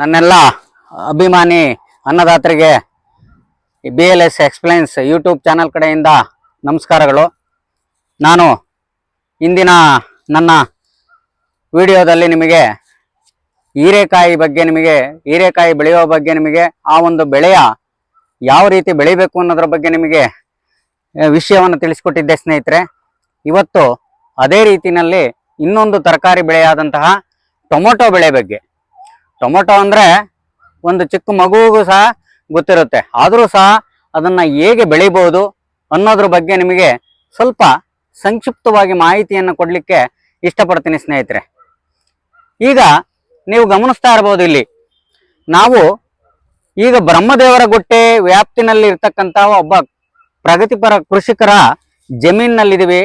ನನ್ನೆಲ್ಲ ಅಭಿಮಾನಿ ಅನ್ನದಾತರಿಗೆ B L S explains YouTube channel ಕಡೆಯಿಂದ ನಮಸ್ಕಾರಗಳು. ನಾನು ಇಂದಿನ ನನ್ನ ವಿಡಿಯೋದಲ್ಲಿ ನಿಮಗೆ ಹೀರೆಕಾಯಿ ಬಗ್ಗೆ ನಿಮಗೆ, ಹೀರೆಕಾಯಿ ಬೆಳೆಯೋ ಬಗ್ಗೆ ನಿಮಗೆ, ಆ ಒಂದು ಬೆಳೆಯ ಯಾವ ರೀತಿ ಬೆಳಿಬೇಕು ಅನ್ನೋದ್ರ ಬಗ್ಗೆ ನಿಮಗೆ ವಿಷಯವನ್ನು ತಿಳಿಸ್ಕೊಟ್ಟಿದ್ದೆ ಸ್ನೇಹಿತರೆ. ಇವತ್ತು ಅದೇ ರೀತಿಯಲ್ಲಿ ಇನ್ನೊಂದು ತರಕಾರಿ ಬೆಳೆಯಾದಂತಹ ಟೊಮೊಟೊ ಬೆಳೆ ಬಗ್ಗೆ. ಟೊಮೊಟೊ ಅಂದ್ರೆ ಒಂದು ಚಿಕ್ಕ ಮಗುವಿಗೂ ಸಹ ಗೊತ್ತಿರುತ್ತೆ. ಆದರೂ ಸಹ ಅದನ್ನ ಹೇಗೆ ಬೆಳಿಬಹುದು ಅನ್ನೋದ್ರ ಬಗ್ಗೆ ನಿಮಗೆ ಸ್ವಲ್ಪ ಸಂಕ್ಷಿಪ್ತವಾಗಿ ಮಾಹಿತಿಯನ್ನು ಕೊಡಲಿಕ್ಕೆ ಇಷ್ಟಪಡ್ತೀನಿ ಸ್ನೇಹಿತರೆ. ಈಗ ನೀವು ಗಮನಿಸ್ತಾ ಇರಬಹುದು ಇಲ್ಲಿ. ನಾವು ಈಗ ಬ್ರಹ್ಮದೇವರ ಗುಟ್ಟೆ ವ್ಯಾಪ್ತಿನಲ್ಲಿ ಇರ್ತಕ್ಕಂಥ ಒಬ್ಬ ಪ್ರಗತಿಪರ ಕೃಷಿಕರ ಜಮೀನಿನಲ್ಲಿದ್ದೀವಿ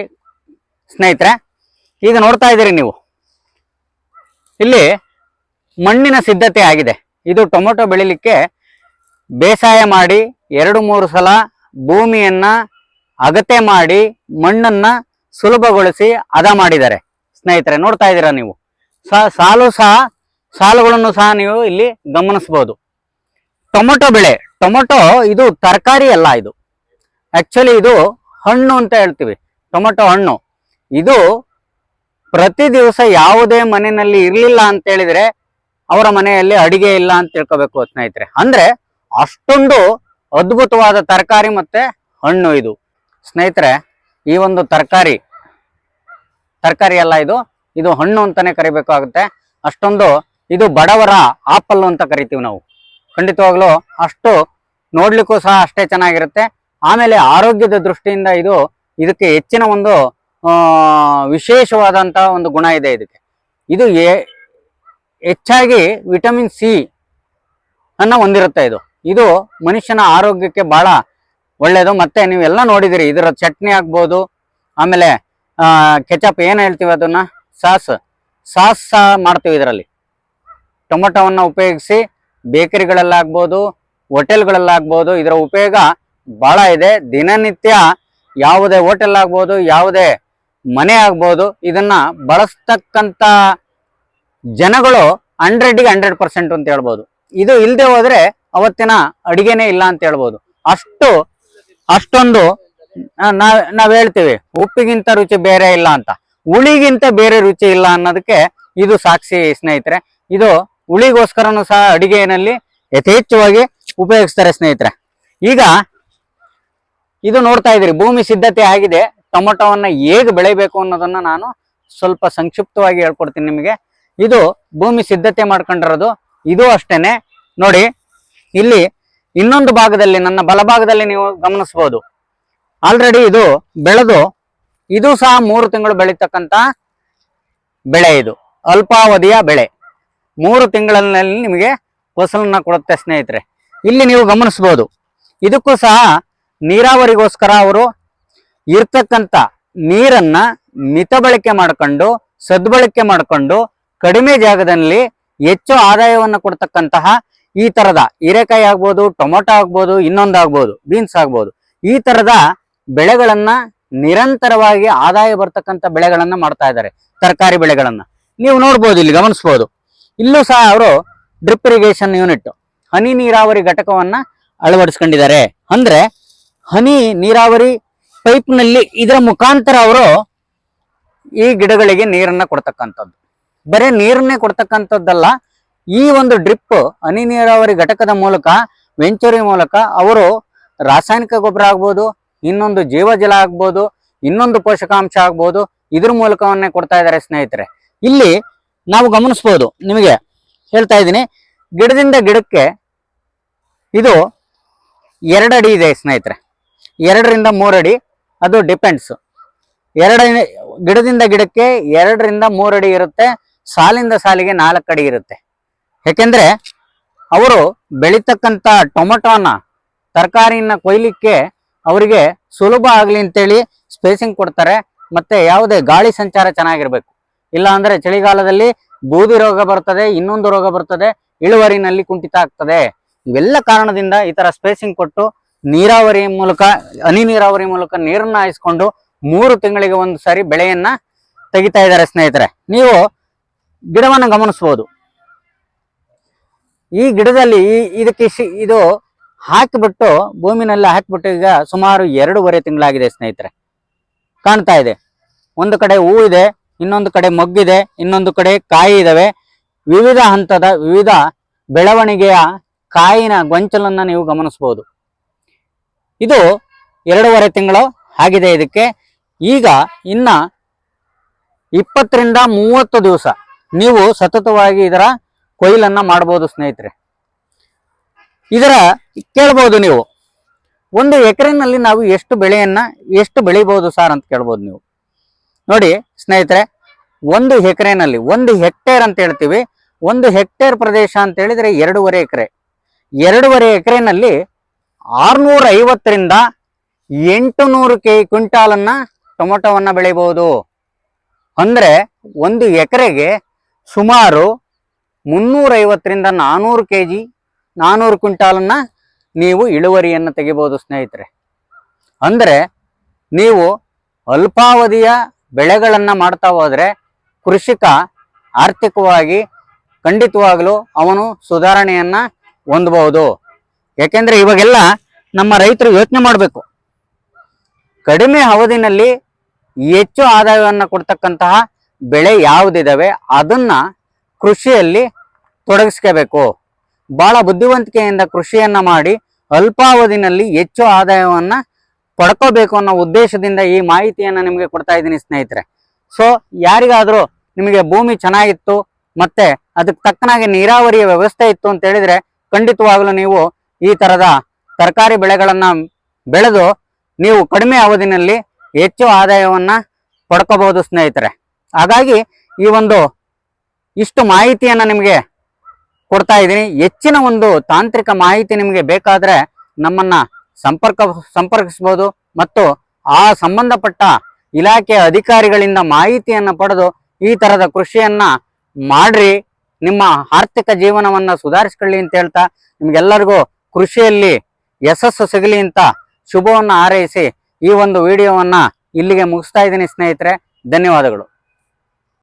ಸ್ನೇಹಿತರೆ. ಈಗ ನೋಡ್ತಾ ಇದ್ದೀರಿ ನೀವು. ಇಲ್ಲಿ ಮಣ್ಣಿನ ಸಿದ್ಧತೆ ಆಗಿದೆ. ಇದು ಟೊಮೊಟೊ ಬೆಳಿಲಿಕ್ಕೆ ಬೇಸಾಯ ಮಾಡಿ ಎರಡು ಮೂರು ಸಲ ಭೂಮಿಯನ್ನ ಅಗತೆ ಮಾಡಿ ಮಣ್ಣನ್ನ ಸುಲಭಗೊಳಿಸಿ ಅದ ಮಾಡಿದ್ದಾರೆ. ಸ್ನೇಹಿತರೆ, ನೋಡ್ತಾ ಇದ್ದೀರಾ ನೀವು? ಸಾಲು ಸಹ, ಸಾಲುಗಳನ್ನು ಸಹ ನೀವು ಇಲ್ಲಿ ಗಮನಿಸಬಹುದು ಟೊಮೊಟೊ ಬೆಳೆ, ಟೊಮೊಟೊ ಇದು ತರಕಾರಿ ಅಲ್ಲ ಇದು. ಆಕ್ಚುಲಿ ಇದು ಹಣ್ಣು ಅಂತ ಹೇಳ್ತೀವಿ. ಟೊಮೊಟೊ ಹಣ್ಣು. ಇದು ಪ್ರತಿ ದಿವಸ ಯಾವುದೇ ಮನೆಯಲ್ಲಿ ಇರಲಿಲ್ಲ ಅಂತ ಹೇಳಿದ್ರೆ ಅವರ ಮನೆಯಲ್ಲಿ ಅಡಿಗೆ ಇಲ್ಲ ಅಂತ ತಿಳ್ಕೊಬೇಕು ಸ್ನೇಹಿತರೆ. ಅಂದ್ರೆ ಅಷ್ಟೊಂದು ಅದ್ಭುತವಾದ ತರಕಾರಿ ಮತ್ತೆ ಹಣ್ಣು ಇದು. ಸ್ನೇಹಿತರೆ, ಈ ಒಂದು ತರಕಾರಿ ತರಕಾರಿ ಅಲ್ಲ ಇದು ಇದು ಹಣ್ಣು ಅಂತಾನೆ ಕರಿಬೇಕಾಗುತ್ತೆ ಅಷ್ಟೊಂದು ಇದು ಬಡವರ ಆಪಲ್ ಅಂತ ಕರಿತೀವಿ ನಾವು. ಖಂಡಿತವಾಗ್ಲೂ ಅಷ್ಟು ನೋಡ್ಲಿಕ್ಕೂ ಸಹ ಅಷ್ಟೇ ಚೆನ್ನಾಗಿರುತ್ತೆ. ಆಮೇಲೆ ಆರೋಗ್ಯದ ದೃಷ್ಟಿಯಿಂದ ಇದು, ಇದಕ್ಕೆ ಹೆಚ್ಚಿನ ಒಂದು ವಿಶೇಷವಾದಂತಹ ಒಂದು ಗುಣ ಇದೆ ಇದಕ್ಕೆ. ಇದು ಹೆಚ್ಚಾಗಿ ವಿಟಮಿನ್ ಸಿ ಅನ್ನ ಹೊಂದಿರುತ್ತೆ ಇದು. ಇದು ಮನುಷ್ಯನ ಆರೋಗ್ಯಕ್ಕೆ ಬಹಳ ಒಳ್ಳೆಯದು ಮತ್ತೆ ನೀವೆಲ್ಲ ನೋಡಿದಿರಿ ಇದರ ಚಟ್ನಿ ಆಗ್ಬೋದು, ಆಮೇಲೆ ಕೆಚಪ್ ಏನು ಹೇಳ್ತೀವಿ ಅದನ್ನ? ಸಾಸ್. ಸಾಸ್ ಸಹ ಮಾಡ್ತೀವಿ ಇದರಲ್ಲಿ. ಟೊಮೊಟೊವನ್ನು ಉಪಯೋಗಿಸಿ ಬೇಕರಿಗಳಲ್ಲಾಗ್ಬೋದು ಹೋಟೆಲ್ಗಳಲ್ಲಾಗ್ಬೋದು ಇದರ ಉಪಯೋಗ ಭಾಳ ಇದೆ. ದಿನನಿತ್ಯ ಯಾವುದೇ ಹೋಟೆಲ್ ಆಗ್ಬೋದು, ಯಾವುದೇ ಮನೆ ಆಗ್ಬೋದು, ಇದನ್ನ ಬಳಸ್ತಕ್ಕಂಥ ಜನಗಳು ಹಂಡ್ರೆಡ್ಗೆ ಹಂಡ್ರೆಡ್ ಪರ್ಸೆಂಟ್ ಅಂತ ಹೇಳ್ಬೋದು. ಇದು ಇಲ್ಲದೆ ಹೋದ್ರೆ ಅವತ್ತಿನ ಅಡಿಗೆನೇ ಇಲ್ಲ ಅಂತ ಹೇಳ್ಬೋದು. ಅಷ್ಟು, ಅಷ್ಟೊಂದು ನಾವು ನಾವ್ ಹೇಳ್ತೀವಿ, ಉಪ್ಪಿಗಿಂತ ರುಚಿ ಬೇರೆ ಇಲ್ಲ ಅಂತ. ಹುಳಿಗಿಂತ ಬೇರೆ ರುಚಿ ಇಲ್ಲ ಅನ್ನೋದಕ್ಕೆ ಇದು ಸಾಕ್ಷಿ ಸ್ನೇಹಿತರೆ. ಇದು ಹುಳಿಗೋಸ್ಕರನು ಸಹ ಅಡಿಗೆನಲ್ಲಿ ಯಥೇಚ್ಛವಾಗಿ ಉಪಯೋಗಿಸ್ತಾರೆ ಸ್ನೇಹಿತರೆ. ಈಗ ಇದು ನೋಡ್ತಾ ಇದ್ರಿ ಭೂಮಿ ಸಿದ್ಧತೆ ಆಗಿದೆ, ಟೊಮೊಟೊವನ್ನ ಹೇಗೆ ಬೆಳಿಬೇಕು ಅನ್ನೋದನ್ನ ನಾನು ಸ್ವಲ್ಪ ಸಂಕ್ಷಿಪ್ತವಾಗಿ ಹೇಳ್ಕೊಡ್ತೀನಿ ನಿಮಗೆ. ಇದು ಭೂಮಿ ಸಿದ್ಧತೆ ಮಾಡ್ಕೊಂಡಿರೋದು. ಇದು ಅಷ್ಟೇನೆ. ನೋಡಿ, ಇಲ್ಲಿ ಇನ್ನೊಂದು ಭಾಗದಲ್ಲಿ, ನನ್ನ ಬಲಭಾಗದಲ್ಲಿ ನೀವು ಗಮನಿಸಬಹುದು ಆಲ್ರೆಡಿ ಇದು ಬೆಳೆದು, ಇದು ಸಹ ಮೂರು ತಿಂಗಳು ಬೆಳೀತಕ್ಕಂತ ಬೆಳೆ ಇದು. ಅಲ್ಪಾವಧಿಯ ಬೆಳೆ. ಮೂರು ತಿಂಗಳಲ್ಲಿ ನಿಮಗೆ ಫಸಲನ್ನ ಕೊಡುತ್ತೆ ಸ್ನೇಹಿತರೆ. ಇಲ್ಲಿ ನೀವು ಗಮನಿಸಬಹುದು ಇದಕ್ಕೂ ಸಹ ನೀರಾವರಿಗೋಸ್ಕರ ಅವರು ಇರ್ತಕ್ಕಂಥ ನೀರನ್ನ ಮಿತ ಬಳಕೆ ಮಾಡಿಕೊಂಡು, ಸದ್ಬಳಕೆ ಮಾಡಿಕೊಂಡು ಕಡಿಮೆ ಜಾಗದಲ್ಲಿ ಹೆಚ್ಚು ಆದಾಯವನ್ನು ಕೊಡ್ತಕ್ಕಂತಹ ಈ ತರದ ಹೀರೆಕಾಯಿ ಆಗ್ಬೋದು, ಟೊಮೊಟೊ ಆಗ್ಬೋದು, ಇನ್ನೊಂದು ಆಗ್ಬೋದು, ಬೀನ್ಸ್ ಆಗ್ಬೋದು, ಈ ತರದ ಬೆಳೆಗಳನ್ನ ನಿರಂತರವಾಗಿ ಆದಾಯ ಬರ್ತಕ್ಕಂಥ ಬೆಳೆಗಳನ್ನ ಮಾಡ್ತಾ ಇದ್ದಾರೆ, ತರಕಾರಿ ಬೆಳೆಗಳನ್ನ. ನೀವು ನೋಡ್ಬೋದು, ಇಲ್ಲಿ ಗಮನಿಸ್ಬೋದು. ಇಲ್ಲೂ ಸಹ ಅವರು ಡ್ರಿಪ್ ಇರಿಗೇಷನ್ ಯೂನಿಟ್, ಹನಿ ನೀರಾವರಿ ಘಟಕವನ್ನ ಅಳವಡಿಸ್ಕೊಂಡಿದ್ದಾರೆ. ಅಂದ್ರೆ ಹನಿ ನೀರಾವರಿ ಪೈಪ್ನಲ್ಲಿ ಇದರ ಮುಖಾಂತರ ಅವರು ಈ ಗಿಡಗಳಿಗೆ ನೀರನ್ನ ಕೊಡ್ತಕ್ಕಂಥದ್ದು. ಬರೀ ನೀರನ್ನೇ ಕೊಡ್ತಕ್ಕಂಥದ್ದಲ್ಲ. ಈ ಒಂದು ಡ್ರಿಪ್ ಹನಿ ನೀರಾವರಿ ಘಟಕದ ಮೂಲಕ, ವೆಂಚೂರಿ ಮೂಲಕ ಅವರು ರಾಸಾಯನಿಕ ಗೊಬ್ಬರ ಆಗ್ಬೋದು, ಇನ್ನೊಂದು ಜೀವಜಲ ಆಗ್ಬೋದು, ಇನ್ನೊಂದು ಪೋಷಕಾಂಶ ಆಗ್ಬೋದು, ಇದ್ರ ಮೂಲಕವನ್ನೇ ಕೊಡ್ತಾ ಇದ್ದಾರೆ ಸ್ನೇಹಿತರೆ. ಇಲ್ಲಿ ನಾವು ಗಮನಿಸ್ಬೋದು, ನಿಮಗೆ ಹೇಳ್ತಾ ಇದ್ದೀನಿ. ಗಿಡದಿಂದ ಗಿಡಕ್ಕೆ ಇದು ಎರಡಡಿ ಇದೆ ಸ್ನೇಹಿತರೆ. ಎರಡರಿಂದ ಮೂರಡಿ ಅದು ಡಿಪೆಂಡ್ಸ್ ಎರಡ ಗಿಡದಿಂದ ಗಿಡಕ್ಕೆ ಎರಡರಿಂದ ಮೂರಡಿ ಇರುತ್ತೆ. ಸಾಲಿಂದ ಸಾಲಿಗೆ ನಾಲ್ಕು ಅಡಿ ಇರುತ್ತೆ. ಯಾಕೆಂದ್ರೆ ಅವರು ಬೆಳೀತಕ್ಕಂಥ ಟೊಮೊಟೊನ ತರಕಾರಿಯನ್ನ ಕೊಯ್ಲಿಕ್ಕೆ ಅವರಿಗೆ ಸುಲಭ ಆಗಲಿ ಅಂತೇಳಿ ಸ್ಪೇಸಿಂಗ್ ಕೊಡ್ತಾರೆ, ಮತ್ತೆ ಯಾವುದೇ ಗಾಳಿ ಸಂಚಾರ ಚೆನ್ನಾಗಿರ್ಬೇಕು. ಇಲ್ಲ ಅಂದ್ರೆ ಚಳಿಗಾಲದಲ್ಲಿ ಬೂದಿ ರೋಗ ಬರ್ತದೆ, ಇನ್ನೊಂದು ರೋಗ ಬರ್ತದೆ, ಇಳುವರಿನಲ್ಲಿ ಕುಂಠಿತ ಆಗ್ತದೆ. ಇವೆಲ್ಲ ಕಾರಣದಿಂದ ಈ ತರ ಸ್ಪೇಸಿಂಗ್ ಕೊಟ್ಟು ನೀರಾವರಿ ಮೂಲಕ, ಹನಿ ನೀರಾವರಿ ಮೂಲಕ ನೀರನ್ನ ಹಾಯಿಸ್ಕೊಂಡು ಮೂರು ತಿಂಗಳಿಗೆ ಒಂದು ಸಾರಿ ಬೆಳೆಯನ್ನ ತೆಗಿತಾ ಇದ್ದಾರೆ ಸ್ನೇಹಿತರೆ. ನೀವು ಗಿಡವನ್ನ ಗಮನಿಸಬಹುದು ಈ ಗಿಡದಲ್ಲಿ ಇದಕ್ಕೆ ಇದು ಹಾಕಿಬಿಟ್ಟು ಭೂಮಿನಲ್ಲಿ ಹಾಕಿಬಿಟ್ಟು ಈಗ ಸುಮಾರು ಎರಡೂವರೆ ತಿಂಗಳಾಗಿದೆ ಸ್ನೇಹಿತರೆ. ಕಾಣ್ತಾ ಇದೆ. ಒಂದು ಕಡೆ ಹೂ ಇದೆ, ಇನ್ನೊಂದು ಕಡೆ ಮೊಗ್ಗಿದೆ, ಇನ್ನೊಂದು ಕಡೆ ಕಾಯಿ ಇದಾವೆ. ವಿವಿಧ ಹಂತದ ವಿವಿಧ ಬೆಳವಣಿಗೆಯ ಕಾಯಿನ ಗೊಂಚಲನ್ನ ನೀವು ಗಮನಿಸಬಹುದು ಇದು ಎರಡೂವರೆ ತಿಂಗಳು ಆಗಿದೆ ಇದಕ್ಕೆ. ಈಗ ಇನ್ನ ಇಪ್ಪತ್ತರಿಂದ ಮೂವತ್ತು ದಿವಸ ನೀವು ಸತತವಾಗಿ ಇದರ ಕೊಯ್ಲನ್ನ ಮಾಡಬಹುದು ಸ್ನೇಹಿತರೆ. ಇದರ ಕೇಳ್ಬೋದು ನೀವು. ಒಂದು ಎಕರೆನಲ್ಲಿ ನಾವು ಎಷ್ಟು ಬೆಳೆಯನ್ನ ಎಷ್ಟು ಬೆಳಿಬಹುದು ಸರ್ ಅಂತ ಕೇಳ್ಬೋದು ನೀವು. ನೋಡಿ ಸ್ನೇಹಿತರೆ, ಒಂದು ಎಕರೆನಲ್ಲಿ ಒಂದು ಹೆಕ್ಟೇರ್ ಅಂತ ಹೇಳ್ತೀವಿ. ಒಂದು ಹೆಕ್ಟೇರ್ ಪ್ರದೇಶ ಅಂತ ಹೇಳಿದ್ರೆ ಎರಡೂವರೆ ಎಕರೆ. ಎರಡೂವರೆ ಎಕರೆನಲ್ಲಿ ಆರ್ನೂರ ಐವತ್ತರಿಂದ ಎಂಟು ನೂರು ಕೆ ಕ್ವಿಂಟಾಲನ್ನು ಟೊಮೊಟೊವನ್ನ ಬೆಳಿಬಹುದು ಅಂದ್ರೆ ಒಂದು ಎಕರೆಗೆ ಸುಮಾರು ಮುನ್ನೂರೈವತ್ತರಿಂದ ನಾನ್ನೂರು ಕೆ ಜಿ ನಾನ್ನೂರು ಕ್ವಿಂಟಾಲನ್ನು ನೀವು ಇಳುವರಿಯನ್ನು ತೆಗಿಬೋದು ಸ್ನೇಹಿತರೆ. ಅಂದರೆ ನೀವು ಅಲ್ಪಾವಧಿಯ ಬೆಳೆಗಳನ್ನು ಮಾಡ್ತಾ ಹೋದರೆ ಕೃಷಿಕ ಆರ್ಥಿಕವಾಗಿ ಖಂಡಿತವಾಗಲೂ ಅವನು ಸುಧಾರಣೆಯನ್ನು ಹೊಂದಬಹುದು ಏಕೆಂದರೆ ಇವಾಗೆಲ್ಲ ನಮ್ಮ ರೈತರು ಯೋಚನೆ ಮಾಡಬೇಕು. ಕಡಿಮೆ ಅವಧಿನಲ್ಲಿ ಹೆಚ್ಚು ಆದಾಯವನ್ನು ಕೊಡ್ತಕ್ಕಂತಹ ಬೆಳೆ ಯಾವುದಿದಾವೆ ಅದನ್ನ ಕೃಷಿಯಲ್ಲಿ ತೊಡಗಿಸ್ಕೋಬೇಕು. ಬಹಳ ಬುದ್ಧಿವಂತಿಕೆಯಿಂದ ಕೃಷಿಯನ್ನ ಮಾಡಿ ಅಲ್ಪಾವಧಿನಲ್ಲಿ ಹೆಚ್ಚು ಆದಾಯವನ್ನ ಪಡ್ಕೋಬೇಕು ಅನ್ನೋ ಉದ್ದೇಶದಿಂದ ಈ ಮಾಹಿತಿಯನ್ನ ನಿಮಗೆ ಕೊಡ್ತಾ ಇದ್ದೀನಿ ಸ್ನೇಹಿತರೆ. ಸೊ ಯಾರಿಗಾದ್ರೂ ನಿಮಗೆ ಭೂಮಿ ಚೆನ್ನಾಗಿತ್ತು ಮತ್ತೆ ಅದಕ್ಕೆ ತಕ್ಕನಾಗಿ ನೀರಾವರಿಯ ವ್ಯವಸ್ಥೆ ಇತ್ತು ಅಂತ ಹೇಳಿದ್ರೆ ಖಂಡಿತವಾಗ್ಲೂ ನೀವು ಈ ತರದ ತರಕಾರಿ ಬೆಳೆಗಳನ್ನ ಬೆಳೆದು ನೀವು ಕಡಿಮೆ ಅವಧಿನಲ್ಲಿ ಹೆಚ್ಚು ಆದಾಯವನ್ನ ಪಡ್ಕೋಬಹುದು ಸ್ನೇಹಿತರೆ. ಹಾಗಾಗಿ ಈ ಒಂದು ಇಷ್ಟು ಮಾಹಿತಿಯನ್ನು ನಿಮಗೆ ಕೊಡ್ತಾ ಇದ್ದೀನಿ. ಹೆಚ್ಚಿನ ಒಂದು ತಾಂತ್ರಿಕ ಮಾಹಿತಿ ನಿಮಗೆ ಬೇಕಾದರೆ ನಮ್ಮನ್ನು ಸಂಪರ್ಕ, ಸಂಪರ್ಕಿಸ್ಬೋದು ಮತ್ತು ಆ ಸಂಬಂಧಪಟ್ಟ ಇಲಾಖೆಯ ಅಧಿಕಾರಿಗಳಿಂದ ಮಾಹಿತಿಯನ್ನು ಪಡೆದು ಈ ಥರದ ಕೃಷಿಯನ್ನು ಮಾಡಿರಿ. ನಿಮ್ಮ ಆರ್ಥಿಕ ಜೀವನವನ್ನು ಸುಧಾರಿಸ್ಕೊಳ್ಳಿ ಅಂತ ಹೇಳ್ತಾ ನಿಮಗೆಲ್ಲರಿಗೂ ಕೃಷಿಯಲ್ಲಿ ಯಶಸ್ಸು ಸಿಗಲಿ ಅಂತ ಶುಭವನ್ನು ಹಾರೈಸಿ ಈ ಒಂದು ವಿಡಿಯೋವನ್ನು ಇಲ್ಲಿಗೆ ಮುಗಿಸ್ತಾ ಇದ್ದೀನಿ ಸ್ನೇಹಿತರೆ. ಧನ್ಯವಾದಗಳು.